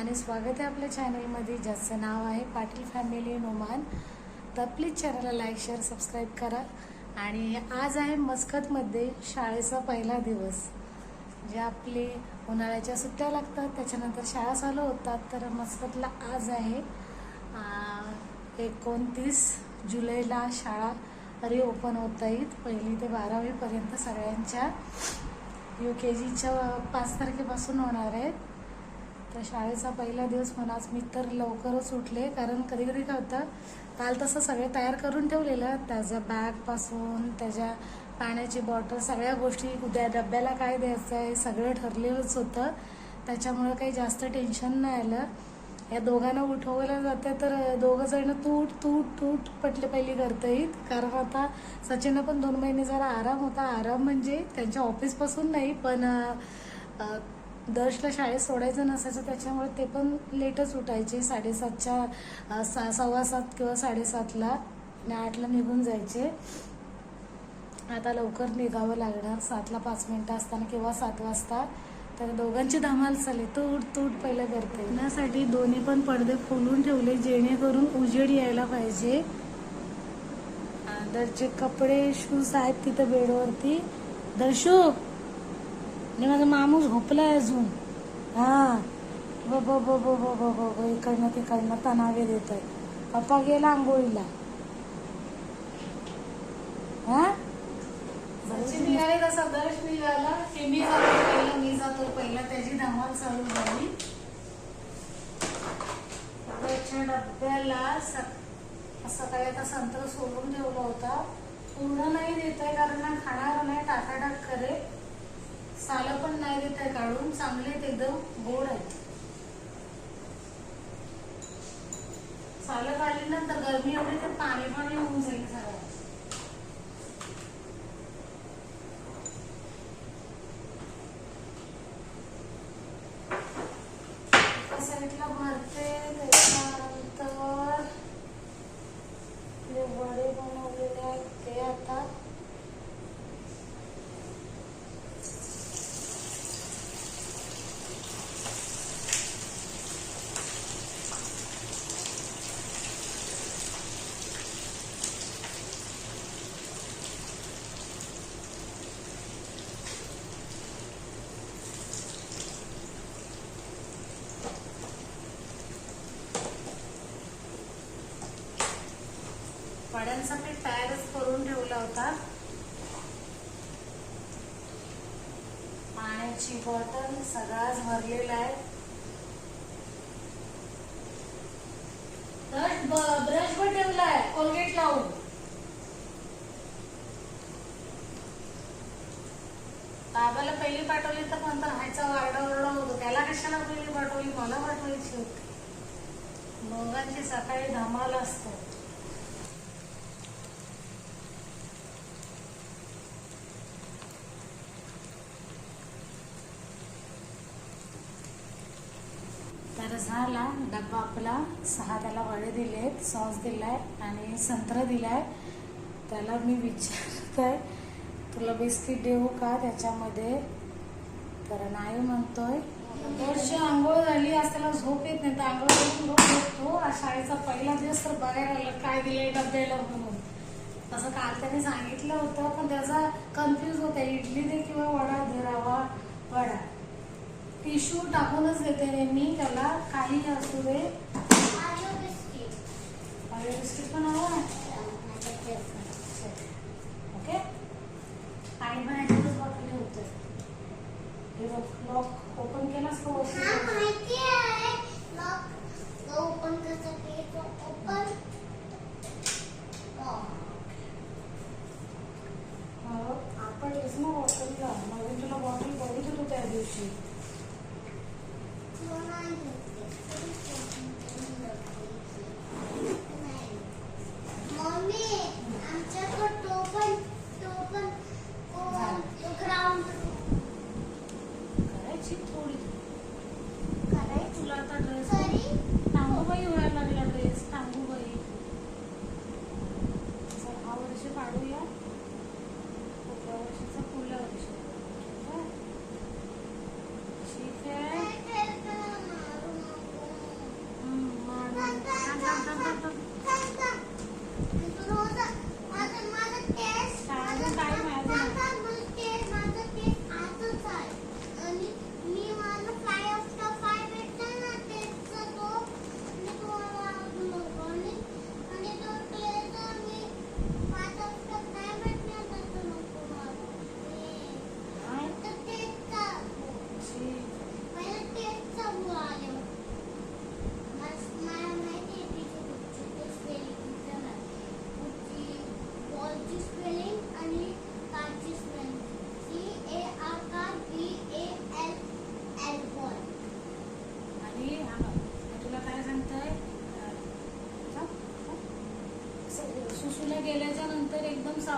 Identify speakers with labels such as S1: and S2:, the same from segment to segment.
S1: आणि स्वागत आहे आपल्या चॅनलमध्ये ज्याचं नाव आहे पाटील फॅमिली नोमान. तर प्लीज चॅनलला लाईक शेअर सबस्क्राईब करा. आणि आज आहे मस्कतमध्ये शाळेचा पहिला दिवस. जे आपले उन्हाळ्याच्या सुट्ट्या लागतात त्याच्यानंतर शाळा चालू होतात. तर मस्कतला आज आहे एकोणतीस जुलैला शाळा रिओपन होत आहेत. पहिली ते बारावीपर्यंत सगळ्यांच्या यू के जीच्या पाच तारखेपासून होणार आहेत. तर शाळेचा पहिला दिवस म्हणाच आज मी तर लवकरच उठले. कारण कधी कधी काय होतं काल तसं सगळे तयार करून ठेवलेलं. त्याच्या बॅगपासून त्याच्या पाण्याची बॉटल सगळ्या गोष्टी उद्या डब्याला काय द्यायचं आहे सगळं ठरलेलंच होतं. त्याच्यामुळं काही जास्त टेन्शन नाही आलं. या दोघांना उठवलं जाते तर दोघं जण तूट तूट तूट पटले पहिली करतायत कारण आता सचिनला पण दोन महिने जरा आराम होता. आराम म्हणजे त्यांच्या ऑफिसपासून नाही पण दर्शला शाळेत सोडायचं नसायचं त्याच्यामुळे ते पण लेटच उठायचे. साडेसातच्या सा सव्वा सात किंवा साडेसातला आणि आठला निघून जायचे. आता लवकर निघावं लागणार. सातला पाच मिनिटं असताना किंवा सात वाजता. तर दोघांची धमाल चालली. तूट तूट पहिलं करते. त्यासाठी दोन्ही पण पडदे खोलून ठेवले जेणेकरून उजेड यायला पाहिजे. दरचे कपडे शूज आहेत तिथं बेडवरती. दर्शू! आणि माझा मामू झोपलाय अजून. हा. ब ब ब ब ब ब ब ब इकडनं तिकडनं तणावे देत आहे पप्पा गेला आंघोळीला. हा? सचिन निघाले तसा दर्श निघाला की मी जातो पहिला मी जातो पहिला. त्याची धमाल चालू झाली. त्याच्या डब्याला सकाळी आता संत्र सोडून ठेवला होता. पूर्ण नाही देत आहे कारण ना खाणार नाही टाकाटाक करे सालं पण नाही देत आहे काढून चांगले एकदम गोड आहेत. सालं काढली गरमी एवढी तर पाणी पाणी होऊन जाईल सगळं साईडला भरते त्याच्यानंतर जे वडे बनवलेले आहेत ते आता वड्यांसाठी तयारच करून ठेवला होता. पाण्याची बॉटल सगळाच भरलेला आहे. ब्रश पण ठेवलाय कोलगेट लावून. बाबाला पहिली पाठवली तर पण राहायचा वारडा ओरडा होतो. त्याला कशाला पहिली पाठवली? मला पाठवायची होती. दोघांची सकाळी धमाल असतो. झाला डब्बा आपला सहा त्याला वडे दिले आहेत सॉस दिलाय आणि संत्र दिलाय. त्याला मी विचारत आहे तुला बिस्किट देऊ का त्याच्यामध्ये? तर नाही म्हणतोय. थोडीशी आंघोळ झाली आज त्याला झोप येत नाही. तर आंघोळ करून झोप येतो आज शाळेचा पहिला दिवस तर बघायला आलं काय दिलंय डब्याला म्हणून. तसं काल त्याने सांगितलं होतं पण त्याचा कन्फ्यूज होता इडली दे किंवा वडा धरावा वडा. टिश्यू टाकूनच देते रे मी त्याला काही असू दे. बिस्किट पण हवं आहे. ओके? आणि पण ह्याच्यातच बाटली होते. हे बघ लॉक ओपन केलास का वस्तू? आपण ना बॉटलला नवीन तुला बॉटल बघित होतो त्या दिवशी. Mommy.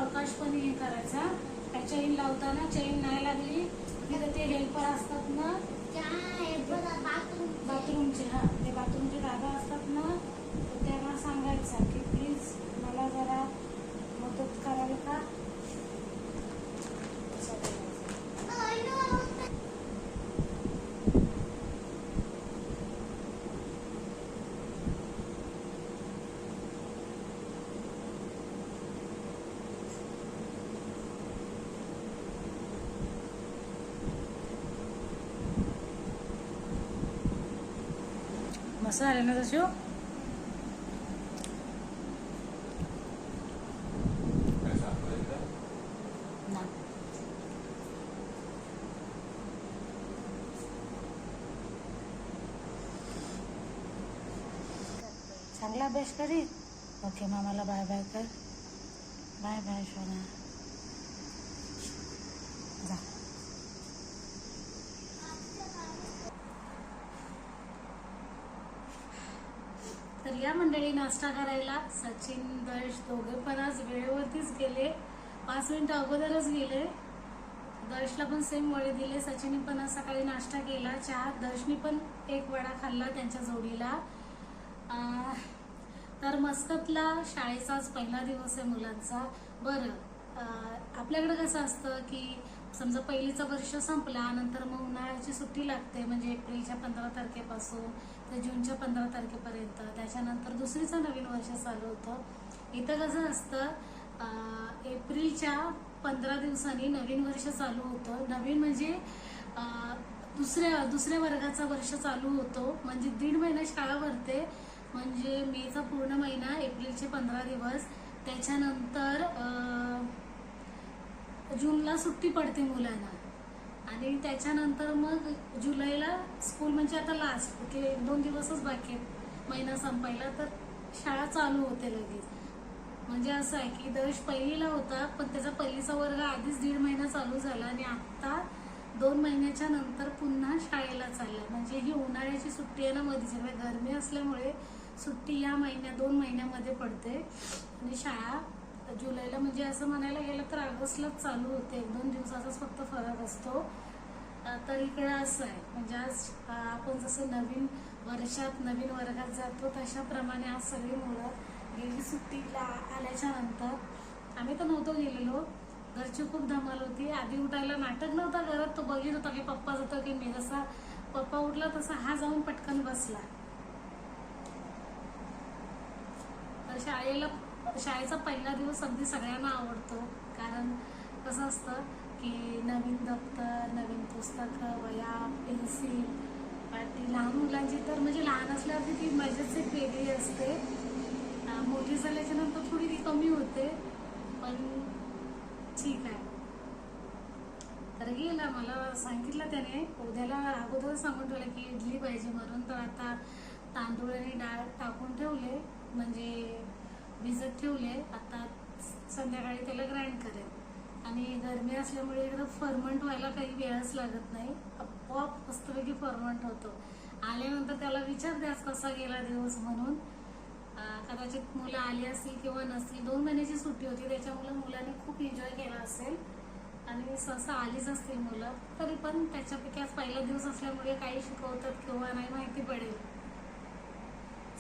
S1: सावकाश पण हे करायचा. काय चैन लावताना चैन नाही लागली तर ते हेल्पर असतात ना बाथरूमचे हा ते बाथरूमचे दादा असतात ना त्यांना सांगायचं की प्लीज मला जरा मदत करावी का? मस्त झाले ना तसे ना चांगला अभ्यास करी ओके मामाला बाय बाय कर बाय बाय सोना सगळ्या या मंडळी नाश्ता करायला सचिन दर्श दोघे पण आज वेळेवरतीच गेले. पाच मिनिटं अगोदरच गेले. दर्शला पण सेम वडे दिले. सचिनने पण आज सकाळी नाश्ता केला. चहा. दर्शनी पण एक वडा खाल्ला त्यांच्या जोडीला. अं, तर मस्कतला शाळेचा आज पहिला दिवस आहे मुलांचा. बरं आपल्याकडे कसं असतं की समजा पहिलीचं वर्ष संपला नंतर मग उन्हाळ्याची सुट्टी लागते म्हणजे एप्रिलच्या पंधरा तारखेपासून. तर जूनच्या पंधरा तारखेपर्यंत. त्याच्यानंतर दुसरीचं नवीन वर्ष चालू होतं. इथं कसं असतं एप्रिलच्या पंधरा दिवसांनी नवीन वर्ष चालू होतं. नवीन म्हणजे दुसऱ्या दुसऱ्या वर्गाचा वर्ष चालू होतो. म्हणजे दीड महिना शाळा भरते. म्हणजे मेचा पूर्ण महिना एप्रिलचे पंधरा दिवस. त्याच्यानंतर जूनला सुट्टी पडते मुलांना. आणि त्याच्यानंतर मग जुलैला स्कूल म्हणजे आता लास्ट की एक दोन दिवसच बाकी आहेत. महिना संपायला तर शाळा चालू होते लगेच. म्हणजे असं आहे की दश पहिलीला होता पण त्याचा पहिलीचा वर्ग आधीच दीड महिना चालू झाला आणि आत्ता दोन महिन्याच्या नंतर पुन्हा शाळेला चालला म्हणजे ही उन्हाळ्याची सुट्टी आहे ना मध्ये म्हणजे गरमी असल्यामुळे सुट्टी या महिन्या दोन महिन्यामध्ये पडते. आणि शाळा जुलैला म्हणजे असं म्हणायला गेलं तर ऑगस्टलाच चालू होते. एक दोन दिवसाचाच फक्त फरक असतो. तरी तर इकडे असं आहे. म्हणजे आज आपण जसं नवीन वर्षात नवीन वर्गात जातो तशाप्रमाणे आज सगळी मुलं गेली सुट्टीला आल्याच्यानंतर. आम्ही तर नव्हतो गेलेलो. घरची खूप धमाल होती. आधी उठायला नाटक नव्हता करत. तो बघित होता की पप्पा जातो की मी. जसा पप्पा उठला तसा हा जाऊन पटकन बसला. तर शाळेला शाळेचा पहिला दिवस अगदी सगळ्यांना आवडतो. कारण कसं असतं की नवीन दप्तर नवीन पुस्तकं वया पेन्सिल ती लहान मुलांची तर म्हणजे लहान असल्यावरती ती मजाच एक वेगळी असते. मोठी झाल्याच्यानंतर थोडी ती कमी होते. पण ठीक आहे. तर गेला मला सांगितलं त्याने. उद्याला अगोदर सांगून ठेवलं की इडली पाहिजे म्हणून. तर आता तांदूळ आणि डाळ टाकून ठेवले. म्हणजे भिजत ठेवले आता संध्याकाळी त्याला ग्राइंड करेल आणि गरमी असल्यामुळे इकडं फर्मंट व्हायला काही वेळच लागत नाही. आपोआप मस्तपैकी फर्मंट होतो. आल्यानंतर त्याला विचारते आज कसा गेला दिवस म्हणून. कदाचित मुलं आली असतील किंवा नसतील. दोन महिन्याची सुट्टी होती त्याच्यामुळे मुलांनी खूप एन्जॉय केला असेल. आणि सहसा आलीच असतील मुलं. तरी पण त्याच्यापैकी आज पहिला दिवस असल्यामुळे काही शिकवतात किंवा नाही माहिती पडेल.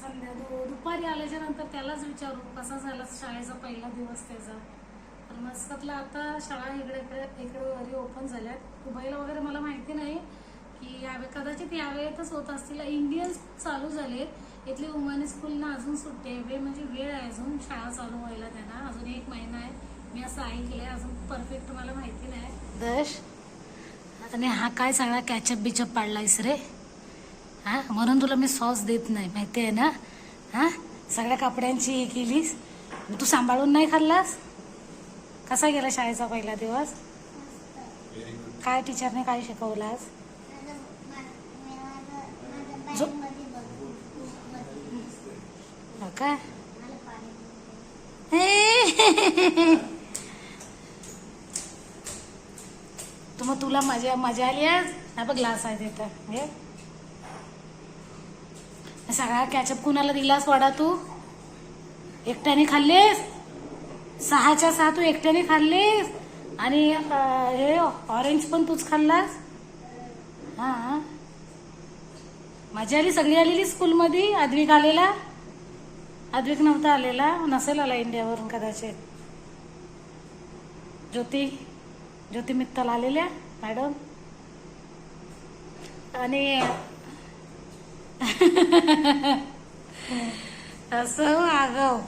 S1: संध्या दु दुपारी आल्याच्यानंतर त्यालाच विचारू कसा झाला शाळेचा पहिला दिवस त्याचा? तर मस्कतला आता शाळा इकडे इकडे इकडे वरी ओपन झाल्यात. दुबईला वगैरे मला माहिती नाही की यावे कदाचित यावेळेतच होत असतील. इंडियन चालू झाले इथली वुमन स्कूलना अजून सुट्टी आहे. वेळ म्हणजे वेळ आहे अजून शाळा चालू व्हायला त्यांना. अजून एक महिना आहे. मी असं ऐकलंय. अजून परफेक्ट मला माहिती नाही. दश? आणि हा काय सगळा कॅचअप बिचअप पाडलायस रे? हा? म्हणून तुला मी सॉस देत नाही माहिती आहे ना? हां? सगळ्या कपड्यांची हे केलीस? मग तू सांभाळून नाही खाल्लास? कसा गेला शाळेचा पहिला दिवस? काय टीचरने काय शिकवलास? जो- हो काय तू मग तुला मजा मजा आली आज? ना बघ ग्लास आहे तिथं हे सगळा कॅचअप कुणाला दिलास वडा तू? एकट्याने खाल्लीस? सहाच्या सहा तू एकट्याने खाल्लीस? आणि हे ऑरेंज पण तूच खाल्लास? हां मजा आली? सगळी आलेली स्कूलमध्ये आद्विक आलेला? आद्विक नव्हता आलेला? नसेल आला इंडियावरून कदाचित? ज्योती ज्योती मित्तल आलेल्या? मॅडम? आणि असं हो, आगाव